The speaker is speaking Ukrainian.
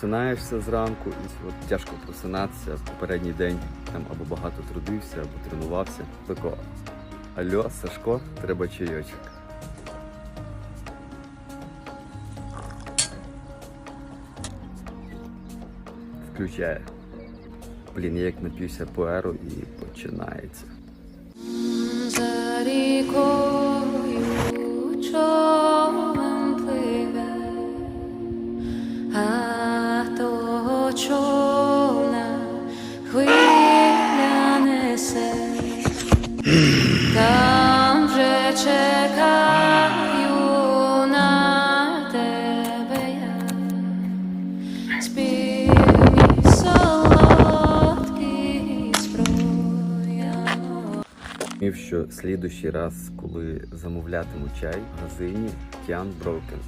просинаєшся зранку, і от тяжко просинатися. Попередній день там або багато трудився, або тренувався. Тако, алло, Сашко, треба чайочок. Включає. Блін, я як нап'юся пуеру і починається. За рікою човен пливе, човна хвиля несе, там вже чекаю на тебе я. Спів мій солодкий зброя. Мів, що слідущий раз, коли замовлятиму чай в магазині Кіан Брокен,